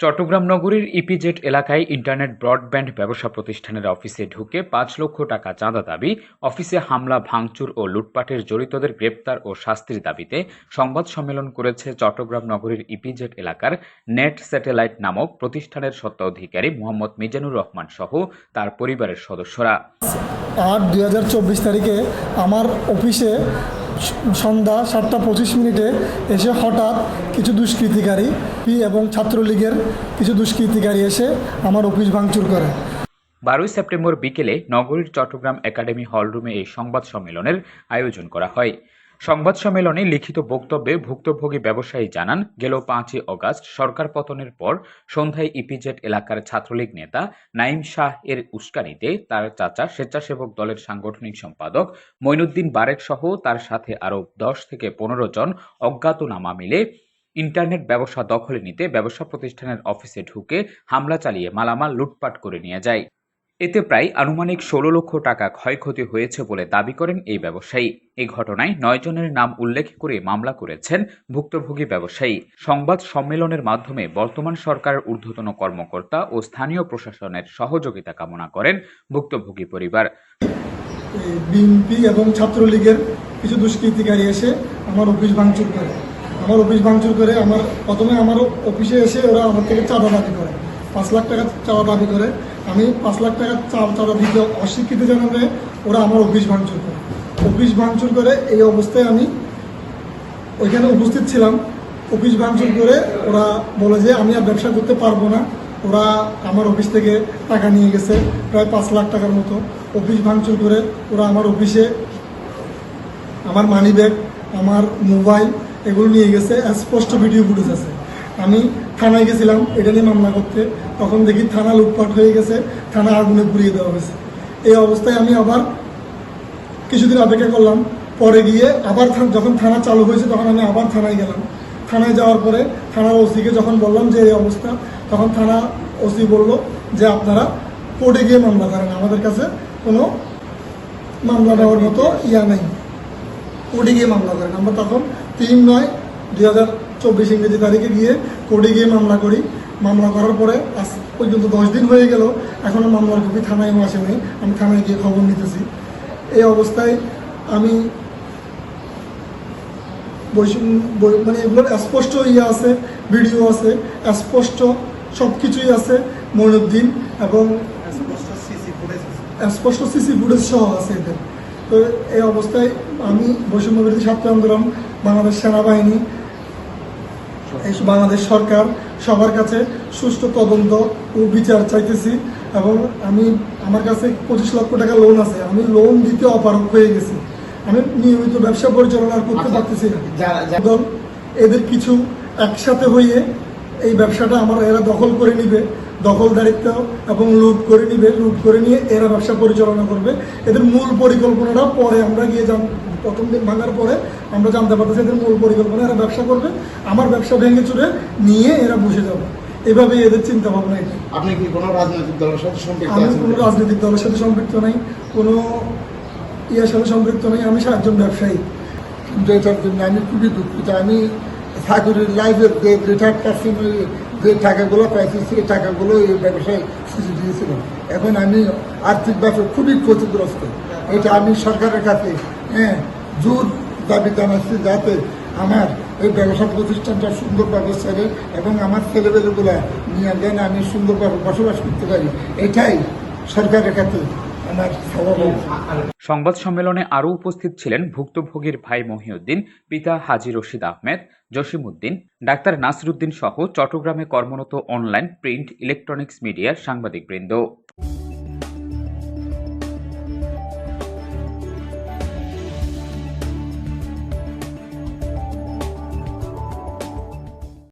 চট্টগ্রাম নগরীর ইপিজেড এলাকায় internet broadband ব্যবসা প্রতিষ্ঠানের অফিসে ঢুকে পাঁচ লক্ষ টাকা চাঁদা দাবি, অফিসে হামলা, ভাঙচুর ও লুটপাটের জড়িতদের গ্রেপ্তার ও শাস্তির দাবিতে সংবাদ সম্মেলন করেছে চট্টগ্রাম নগরীর ইপিজেড এলাকার নেট স্যাটেলাইট নামক প্রতিষ্ঠানের স্বত্বাধিকারী মোহাম্মদ মিজানুর রহমান সহ তার পরিবারের সদস্যরা। আট দুই তারিখে আমার অফিসে সন্ধ্যা সাতটা পঁচিশ মিনিটে এসে হঠাৎ কিছু দুষ্কৃতিকারী পি এবং ছাত্রলীগের কিছু দুষ্কৃতিকারী এসে আমার অফিস ভাঙচুর করে। বারোই সেপ্টেম্বর বিকেলে নগরীর চট্টগ্রাম একাডেমি হলরুমে এই সংবাদ সম্মেলনের আয়োজন করা হয়। সংবাদ সম্মেলনে লিখিত বক্তব্যে ভুক্তভোগী ব্যবসায়ী জানান, গেল পাঁচই অগাস্ট সরকার পতনের পর সন্ধ্যায় ইপিজেড এলাকার ছাত্রলীগ নেতা নাইম শাহ এর উস্কানিতে তার চাচা স্বেচ্ছাসেবক দলের সাংগঠনিক সম্পাদক মইনুদ্দিন বারেক সহ তার সাথে আরও দশ থেকে পনেরো জন অজ্ঞাতনামা মিলে ইন্টারনেট ব্যবসা দখলে নিতে ব্যবসা প্রতিষ্ঠানের অফিসে ঢুকে হামলা চালিয়ে মালামাল লুটপাট করে নিয়ে যায়। এতে প্রায় আনুমানিক ষোলো লক্ষ টাকা ক্ষয়ক্ষতি হয়েছে বলে দাবি করেন এই ব্যবসায়ী। এই ঘটনায় নয় জনের নাম উল্লেখ করে মামলা করেছেন ভুক্তভোগী ব্যবসায়ী। সংবাদ সম্মেলনের মাধ্যমে বর্তমান সরকারের ঊর্ধ্বতন কর্মকর্তা ও স্থানীয় প্রশাসনের সহযোগিতা কামনা করেন ভুক্তভোগী পরিবার। বিএনপি এবং ছাত্রলীগের কিছু দুষ্কৃতিকারী এসে আমার অফিস ভাঙচুর করে। আমার অফিস ভাঙচুর করে আমার প্রথমে আমার অফিসে এসে ওরা আমার থেকে চাঁদা দাবি করে। পাঁচ লাখ টাকা চাওয়া দাবি করে। আমি পাঁচ লাখ টাকা চা- চাঁদা দিতে অস্বীকৃতি জানালে ওরা আমার অফিস ভাঙচুর করে। অফিস ভাঙচুর করে এই অবস্থায় আমি ওইখানে উপস্থিত ছিলাম। অফিস ভাঙচুর করে ওরা বলে যে, আমি আর ব্যবসা করতে পারব না। ওরা আমার অফিস থেকে টাকা নিয়ে গেছে প্রায় পাঁচ লাখ টাকার মতো। অফিস ভাঙচুর করে ওরা আমার অফিসে আমার মানি ব্যাগ আমার মোবাইল এগুলো নিয়ে গেছে। স্পষ্ট ভিডিও ফুটেজ আছে। আমি থানায় গেছিলাম, এটা নিয়ে মামলা করতে। তখন দেখি থানা লুটপাট হয়ে গেছে, থানা আগুনে পুড়িয়ে দেওয়া হয়েছে। এই অবস্থায় আমি আবার কিছুদিন অপেক্ষা করলাম, পরে গিয়ে আবার যখন থানা চালু হয়েছে, তখন আমি আবার থানায় গেলাম। থানায় যাওয়ার পরে থানার ওসিকে যখন বললাম যে এই অবস্থা, তখন থানা ওসি বলল যে আপনারা কোর্টে গিয়ে মামলা করেন, আমাদের কাছে কোনো মামলা নেওয়ার মতো ইয়া নেই। কোর্টে গিয়ে মামলা করেন। আমরা তখন তিন নয় দুই হাজার চব্বিশ ইংরেজি তারিখে গিয়ে কোর্টে গিয়ে মামলা করি। মামলা করার পরে আজ পর্যন্ত দশ দিন হয়ে গেল এখনও মামলার কপি থানায় আসে নাই আমি থানায় গিয়ে খবর নিতেছি। এই অবস্থায় আমি মানে এগুলোর স্পষ্ট ইয়ে আছে, ভিডিও আছে, স্পষ্ট সব কিছুই আছে, মইনুদ্দিন এবং স্পষ্ট সিসি ফুটেজ সহ আছে এদের। তো এই অবস্থায় আমি বৈষম্য বিরোধী ছাত্র আন্দোলন, বাংলাদেশ সেনাবাহিনী বাংলাদেশ সরকার সবার কাছে সুষ্ঠু তদন্ত ও বিচার চাইতেছি এবং আমি আমার কাছে পঁচিশ লক্ষ টাকা লোন আছে। আমি লোন দিতে অপারক হয়ে গেছি। আমি নিয়মিত ব্যবসা পরিচালনা করতে পারতেছি না। যারা- যারা- এদের কিছু একসাথে হয়ে এই ব্যবসাটা আমার এরা দখল করে নিবে। দখলদারিত্ব এবং লুট করে নিবে লুট করে নিয়ে এরা ব্যবসা পরিচালনা করবে। এদের মূল পরিকল্পনাটা পরে আমরা গিয়ে জান প্রথম দিন ভাঙার পরে আমরা জানতে পারতেছি এদের মূল পরিকল্পনা এরা ব্যবসা করবে আমার ব্যবসা ভেঙে চুরে নিয়ে এরা বসে যাবে। এভাবে এদের চিন্তা ভাবনা আপনি কি কোনো রাজনৈতিক দলের সাথে সম্পৃক্ত আমি কোনো রাজনৈতিক দলের সাথে সম্পৃক্ত নাই কোনো ইয়ার সাথে সম্পৃক্ত নাই আমি একজন ব্যবসায়ী। কিন্তু এটার জন্য আমি খুবই দুঃখিত। আমি চাকরির লাইফের রিটায়ার্ড পার্সন যে টাকাগুলো পাইছি, সেই টাকাগুলো এই ব্যবসায় সুযোগ দিয়েছিল। এখন আমি আর্থিকভাবে খুবই ক্ষতিগ্রস্ত। এটা আমি সরকারের কাছে হ্যাঁ জোর দাবি জানাচ্ছি যাতে আমার এই ব্যবসা প্রতিষ্ঠানটা সুন্দরভাবে ছেড়ে এবং আমার ছেলেবেলেগুলো নিয়ে দেন আমি সুন্দরভাবে বসবাস করতে পারি। এটাই সরকারের কাছে সংবাদ সম্মেলনে আরও উপস্থিত ছিলেন ভুক্তভোগীর ভাই মহিউদ্দিন, পিতা হাজি রশিদ আহমেদ, জসিমউদ্দিন, ডাক্তার নাসিরুদ্দিন সহ চট্টগ্রামে কর্মরত অনলাইন, প্রিন্ট, ইলেকট্রনিক্স মিডিয়ার সাংবাদিকবৃন্দ।